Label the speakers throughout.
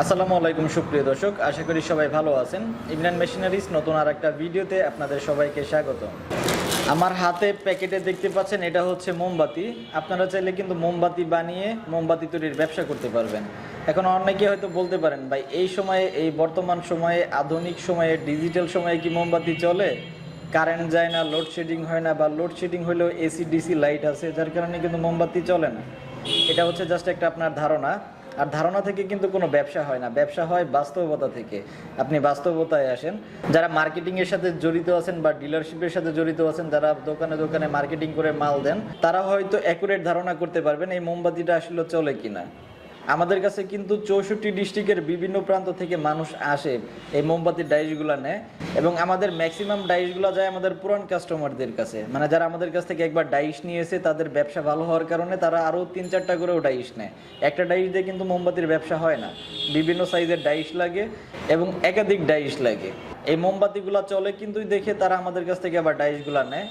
Speaker 1: আসসালামু আলাইকুম, সুপ্রিয় দর্শক। আশা করি সবাই ভালো আছেন। ইমরান মেশিনারিজ নতুন আর একটা ভিডিওতে আপনাদের সবাইকে স্বাগত। আমার হাতে প্যাকেটে দেখতে পাচ্ছেন, এটা হচ্ছে মোমবাতি। আপনারা চাইলে কিন্তু মোমবাতি বানিয়ে মোমবাতি তৈরির ব্যবসা করতে পারবেন। এখন অনেকে হয়তো বলতে পারেন, ভাই, এই সময়ে, এই বর্তমান সময়ে, আধুনিক সময়ে, ডিজিটাল সময়ে কি মোমবাতি চলে? কারেন্ট যায় না লোডশেডিং হয় না, বা লোডশেডিং হলেও এসি ডিসি লাইট আছে, যার কারণে কিন্তু মোমবাতি চলে না। এটা হচ্ছে জাস্ট একটা আপনার ধারণা। আর ধারণা থেকে কিন্তু কোনো ব্যবসা হয় না। ব্যবসা হয় বাস্তবতা থেকে। আপনি বাস্তবতায় আসেন। যারা মার্কেটিং এর সাথে জড়িত আছেন বা ডিলারশিপের সাথে জড়িত আছেন, যারা দোকানে দোকানে মার্কেটিং করে মাল দেন, তারা হয়তো অ্যাকুরেট ধারণা করতে পারবেন এই মোমবাতিটা আসলে চলে কিনা। আমাদের কাছে কিন্তু চৌষট্টি ডিস্ট্রিক্টের বিভিন্ন প্রান্ত থেকে মানুষ আসে এই মোমবাতির ডাইসগুলো নেয় এবং আমাদের ম্যাক্সিমাম ডাইসগুলো যায় আমাদের পুরান কাস্টমারদের কাছে। মানে যারা আমাদের কাছ থেকে একবার ডাইস নিয়েছে, তাদের ব্যবসা ভালো হওয়ার কারণে তারা আরও তিন চারটা করেও ডাইস নেয়। একটা ডাইস দিয়ে কিন্তু মোমবাতির ব্যবসা হয় না। বিভিন্ন সাইজের ডাইস লাগে এবং একাধিক ডাইস লাগে। এই মোমবাতিগুলো চলে কিন্তু দেখে তারা আমাদের কাছ থেকে আবার ডাইসগুলো নেয়।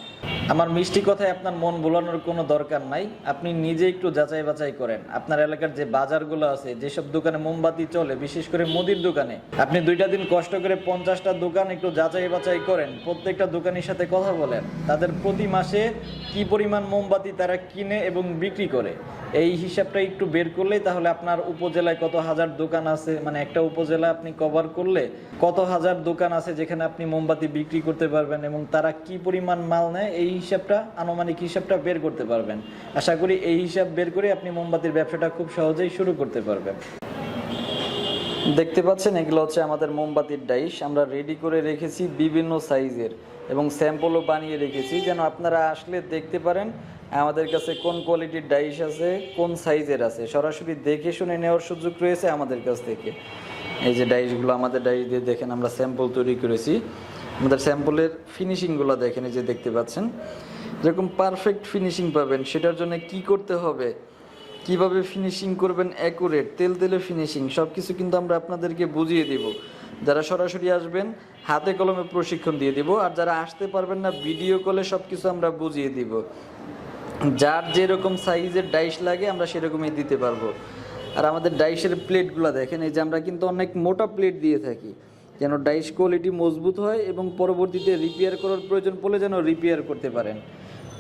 Speaker 1: আমার মিষ্টি কথায় আপনার মন ভোলানোর কোনো দরকার নাই। আপনি নিজে একটু যাচাই বাছাই করেন। আপনার এলাকার যে বাজারগুলো আছে, যেসব দোকানে মোমবাতি চলে, বিশেষ করে মুদির দোকানে, আপনি দুইটা দিন কষ্ট করে পঞ্চাশটা দোকান একটু যাচাই বাছাই করেন। প্রত্যেকটা দোকানের সাথে কথা বলেন। তাদের প্রতি মাসে কি পরিমাণ মোমবাতি তারা কিনে এবং বিক্রি করে। এই হিসাবটা একটু বের করলেই তাহলে আপনার উপজেলায় কত হাজার দোকান আছে মানে একটা উপজেলা আপনি কভার করলে কত হাজার দোকান আছে যেখানে আপনি মোমবাতি বিক্রি করতে পারবেন এবং তারা কি পরিমাণ মাল নেয়, এই হিসাবটা, আনুমানিক হিসাবটা বের করতে পারবেন। আশা করি এই হিসাব বের করে আপনি মোমবাতির ব্যবসাটা খুব সহজেই শুরু করতে পারবেন। দেখতে পাচ্ছেন, এগুলো হচ্ছে আমাদের মোমবাতির ডাইস আমরা রেডি করে রেখেছি বিভিন্ন সাইজের এবং স্যাম্পলও বানিয়ে রেখেছি। যেন আপনারা আসলে দেখতে পারেন, আমাদের কাছে কোন কোয়ালিটির ডাইস আছে, কোন সাইজের আছে। সরাসরি দেখে শুনে নেওয়ার সুযোগ রয়েছে আমাদের কাছ থেকে। এই যে ডাইসগুলো আমাদের ডাইস দিয়ে দেখেন, আমরা স্যাম্পল তৈরি করেছি। আমাদের স্যাম্পলের ফিনিশিংগুলো দেখেন, এই যে দেখতে পাচ্ছেন। যেরকম পারফেক্ট ফিনিশিং পাবেন, সেটার জন্য কি করতে হবে? কীভাবে ফিনিশিং করবেন অ্যাকুরেট? তেল তেলে ফিনিশিং সব কিছু কিন্তু আমরা আপনাদেরকে বুঝিয়ে দেব। যারা সরাসরি আসবেন, হাতে কলমে প্রশিক্ষণ দিয়ে দিব, আর যারা আসতে পারবেন না, ভিডিও কলে সব কিছু আমরা বুঝিয়ে দিব। যার যেরকম সাইজের ডাইস লাগে, আমরা সেরকমই দিতে পারব। আর আমাদের ডাইসের প্লেটগুলো দেখেন, এই যে আমরা কিন্তু অনেক মোটা প্লেট দিয়ে থাকি। যেন ডাইস কোয়ালিটি মজবুত হয় এবং পরবর্তীতে রিপেয়ার করার প্রয়োজন পড়লে যেন রিপেয়ার করতে পারেন।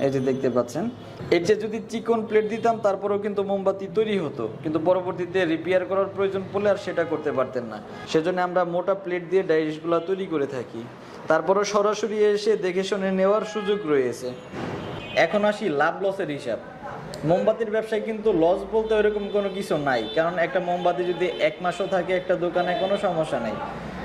Speaker 1: এই যে দেখতে পাচ্ছেন। এর যে যদি চিকন প্লেট দিতাম, তারপরেও কিন্তু মোমবাতি তৈরি হতো। কিন্তু পরবর্তীতে রিপেয়ার করার প্রয়োজন পড়লে আর সেটা করতে পারতেন না। সেজন্য আমরা মোটা প্লেট দিয়ে ডাইসগুলো তৈরি করে থাকি। তারপরেও সরাসরি এসে দেখে শুনে নেওয়ার সুযোগ রয়েছে। এখন আসি লাভ লসের হিসাব। মোমবাতির ব্যবসায় কিন্তু লস বলতে ওইরকম কোনো কিছু নাই। কারণ একটা মোমবাতি যদি এক মাসও থাকে, একটা দোকানে কোনো সমস্যা নেই।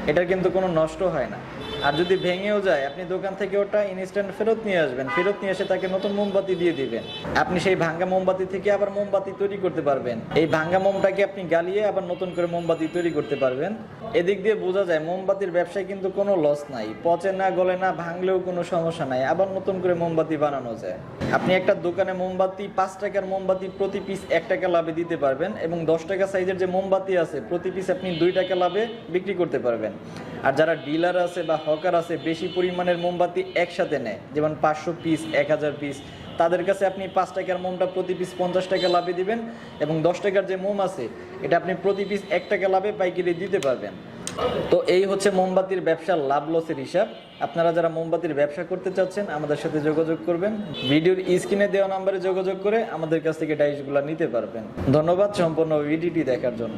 Speaker 1: এটার কিন্তু কোনো নষ্ট হয় না। আর যদি ভেঙেও যায়, আপনি দোকান থেকে ওটা ইনস্ট্যান্ট ফেরত নিয়ে আসবেন। ফেরত নিয়ে এসে তাকে নতুন মোমবাতি দিয়ে দিবেন। আপনি সেই ভাঙ্গা মোমবাতি থেকে আবার মোমবাতি তৈরি করতে পারবেন। এই ভাঙ্গা মোমটাকে আপনি গালিয়ে আবার নতুন করে মোমবাতি তৈরি করতে পারবেন। এদিক দিয়ে বোঝা যায়, মোমবাতির ব্যবসায় কিন্তু কোনো লস নাই। পচে না, গলে না, ভাঙলেও কোনো সমস্যা নাই। আবার নতুন করে মোমবাতি বানানো যায়। আপনি একটা দোকানে মোমবাতি, পাঁচ টাকার মোমবাতি প্রতি পিস এক টাকা লাভে দিতে পারবেন এবং দশ টাকা সাইজের যে মোমবাতি আছে, প্রতি পিস আপনি দুই টাকা লাভে বিক্রি করতে পারবেন। আর যারা ডিলার আছে বা হকার আছে, বেশি পরিমাণের মোমবাতি একসাথে নেয়। যেমন পাঁচশো পিস এক হাজার পিস তাদের কাছে আপনি পাঁচ টাকার মোমটা প্রতি পিস পঞ্চাশ টাকা লাভে দিবেন এবং দশ টাকার যে মোম আছে, এটা আপনি প্রতি পিস এক টাকা লাভে পাইকারি দিতে পারবেন। তো এই হচ্ছে মোমবাতির ব্যবসার লাভ লসের হিসাব। আপনারা যারা মোমবাতির ব্যবসা করতে চাচ্ছেন, আমাদের সাথে যোগাযোগ করবেন। ভিডিওর স্ক্রিনে দেওয়া নাম্বারে যোগাযোগ করে আমাদের কাছ থেকে ডাইসগুলো নিতে পারবেন। ধন্যবাদ সম্পূর্ণ ভিডিওটি দেখার জন্য।